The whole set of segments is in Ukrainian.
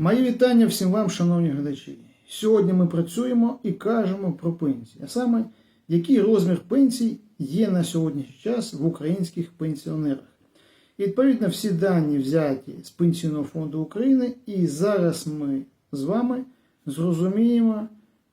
Мої вітання всім вам, шановні глядачі. Сьогодні ми працюємо і кажемо про пенсії, а саме, який розмір пенсій є на сьогоднішній час в українських пенсіонерах. І відповідно всі дані взяті з Пенсійного фонду України, і зараз ми з вами зрозуміємо,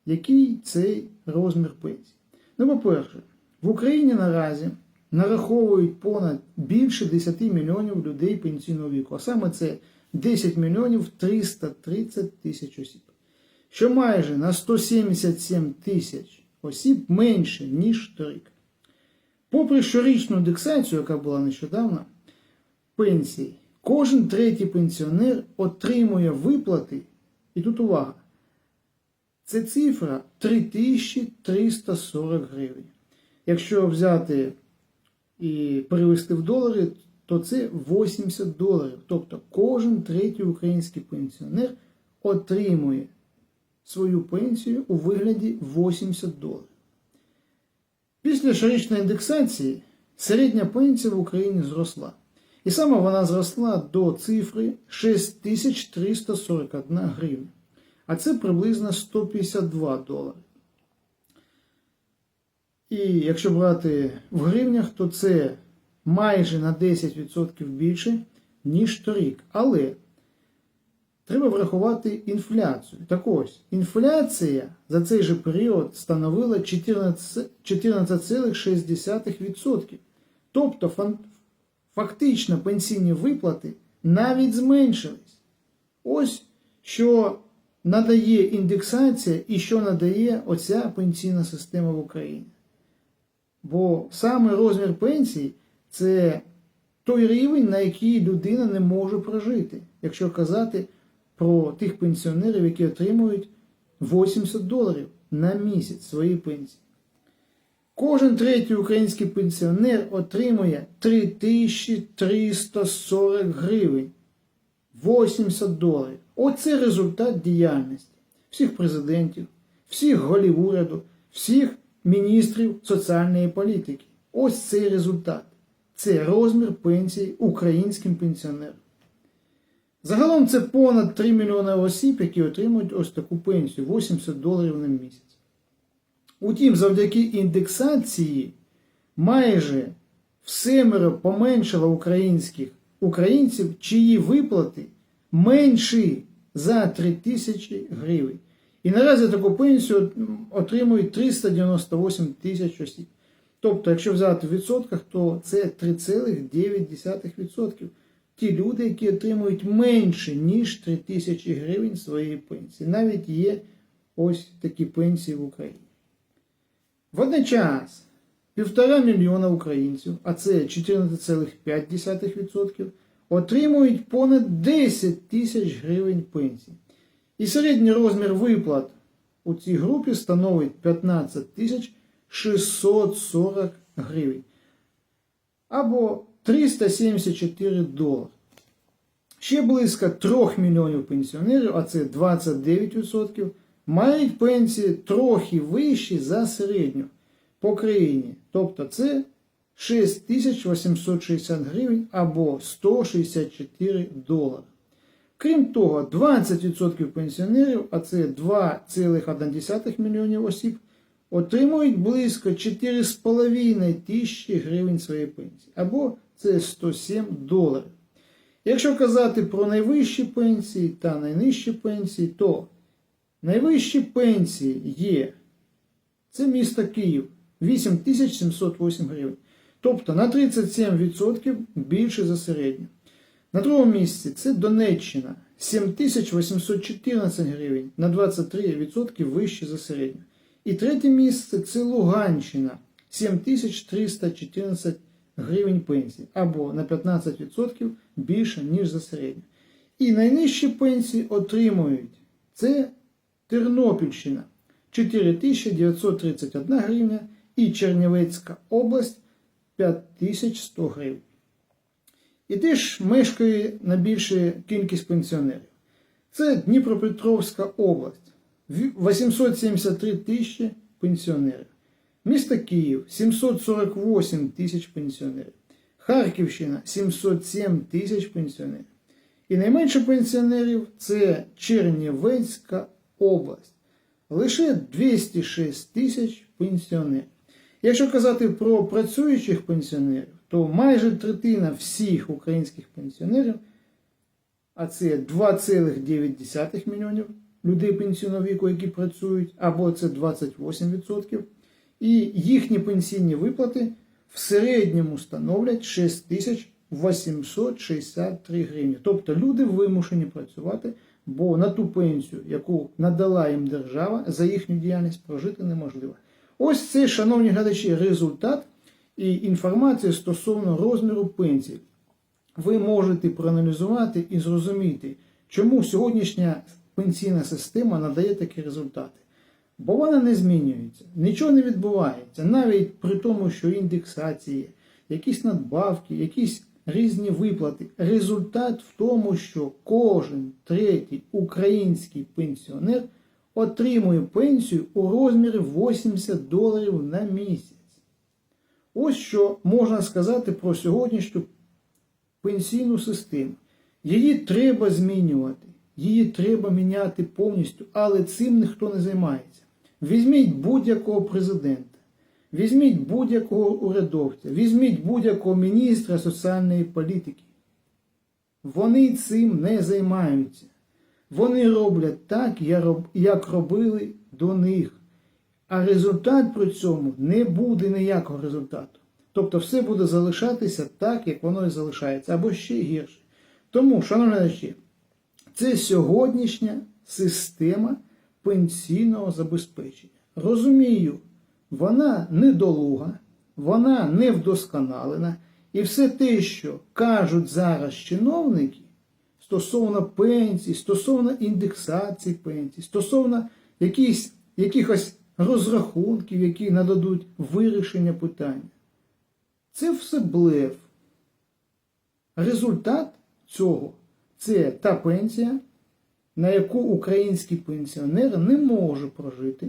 який цей розмір пенсій. Ну, по-перше, в Україні наразі нараховують понад більше 10 мільйонів людей пенсійного віку, а саме це 10 мільйонів 330 тисяч осіб, що майже на 177 тисяч осіб менше, ніж торік. Попри щорічну індексацію, яка була нещодавно, пенсій, кожен третій пенсіонер отримує виплати, і тут увага, це цифра 3340 гривень. Якщо взяти і перевести в долари, то це 80 доларів. Тобто кожен третій український пенсіонер отримує свою пенсію у вигляді 80 доларів. Після щорічної індексації середня пенсія в Україні зросла. І саме вона зросла до цифри 6341 гривня. А це приблизно 152 долари. І якщо брати в гривнях, то це майже на 10% більше, ніж торік. Але треба врахувати інфляцію. Так ось, інфляція за цей же період становила 14,6%. Тобто фактично пенсійні виплати навіть зменшились. Ось що надає індексація і що надає оця пенсійна система в Україні. Бо саме розмір пенсії це той рівень, на який людина не може прожити, якщо казати про тих пенсіонерів, які отримують 80 доларів на місяць своєї пенсії. Кожен третій український пенсіонер отримує 3340 гривень. 80 доларів. Оце результат діяльності всіх президентів, всіх голів уряду, всіх міністрів соціальної політики. Ось цей результат. Це розмір пенсії українським пенсіонерам. Загалом це понад 3 мільйони осіб, які отримують ось таку пенсію 80 доларів на місяць. Утім, завдяки індексації майже всемеро поменшало українських українців, чиї виплати менші за 3 тисячі гривень. І наразі таку пенсію отримують 398 тисяч осіб. Тобто, якщо взяти в відсотках, то це 3,9%. Ті люди, які отримують менше, ніж 3 тисячі гривень своєї пенсії. Навіть є ось такі пенсії в Україні. Водночас, півтора мільйона українців, а це 14,5%, отримують понад 10 тисяч гривень пенсії. І середній розмір виплат у цій групі становить 15 тисяч 640 гривень. Або 374 долари. Ще близько 3 мільйонів пенсіонерів, а це 29%, мають пенсії трохи вищі за середню по країні. Тобто це 6860 гривень або 164 долари. Крім того, 20% пенсіонерів, а це 2,1 мільйонів осіб, отримують близько 4,5 тисячі гривень своєї пенсії, або це 107 доларів. Якщо казати про найвищі пенсії та найнижчі пенсії, то найвищі пенсії є це місто Київ 8708 гривень. Тобто на 37% більше за середню. На другому місці це Донеччина 7814 гривень на 23% вище за середню. І третє місце це Луганщина 7314 гривень пенсії або на 15% більше, ніж за середню. І найнижчі пенсії отримують це Тернопільщина 4931 гривня і Чернівецька область 5100 гривень. І де ж мешкає найбільша кількість пенсіонерів? Це Дніпропетровська область. 873 тисячі пенсіонерів. Місто Київ 748 тисяч пенсіонерів. Харківщина 707 тисяч пенсіонерів. І найменше пенсіонерів це Чернівецька область. Лише 206 тисяч пенсіонерів. Якщо казати про працюючих пенсіонерів, то майже третина всіх українських пенсіонерів, а це 2,9 мільйонів людей пенсійного віку, які працюють, або це 28%, і їхні пенсійні виплати в середньому становлять 6863 гривні. Тобто люди вимушені працювати, бо на ту пенсію, яку надала їм держава, за їхню діяльність прожити неможливо. Ось це, шановні глядачі, результат і інформація стосовно розміру пенсії. Ви можете проаналізувати і зрозуміти, чому сьогоднішня пенсійна система надає такі результати. Бо вона не змінюється, нічого не відбувається, навіть при тому, що індексації, якісь надбавки, якісь різні виплати. Результат в тому, що кожен третій український пенсіонер отримує пенсію у розмірі 80 доларів на місяць. Ось що можна сказати про сьогоднішню пенсійну систему. Її треба змінювати, її треба міняти повністю, але цим ніхто не займається. Візьміть будь-якого президента, візьміть будь-якого урядовця, візьміть будь-якого міністра соціальної політики. Вони цим не займаються. Вони роблять так, як робили до них. А результат при цьому не буде ніякого результату. Тобто все буде залишатися так, як воно і залишається, або ще гірше. Тому, шановні глядачі, це сьогоднішня система пенсійного забезпечення. Розумію, вона недолуга, вона не вдосконалена, і все те, що кажуть зараз чиновники стосовно пенсій, стосовно індексації пенсій, стосовно якихось, якихось розрахунків, які нададуть вирішення питання. Це все блеф. Результат цього це та пенсія, на яку український пенсіонер не може прожити,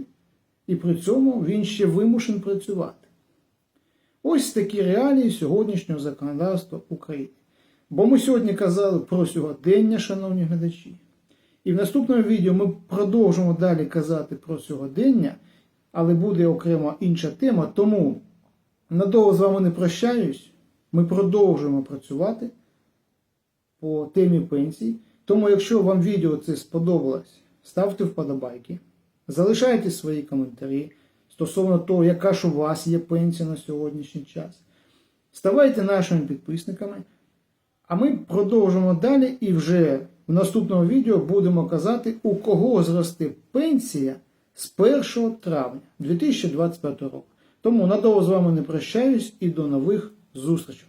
і при цьому він ще вимушен працювати. Ось такі реалії сьогоднішнього законодавства України. Бо ми сьогодні казали про сьогодення, шановні глядачі. І в наступному відео ми продовжимо далі казати про сьогодення, але буде окрема інша тема. Тому надовго з вами не прощаюсь. Ми продовжуємо працювати по темі пенсій. Тому, якщо вам відео це сподобалось, ставте вподобайки, залишайте свої коментарі стосовно того, яка ж у вас є пенсія на сьогоднішній час. Ставайте нашими підписниками. А ми продовжимо далі і вже в наступному відео будемо казати, у кого зросте пенсія з 1 травня 2025 року. Тому надовго з вами не прощаюсь і до нових зустрічей.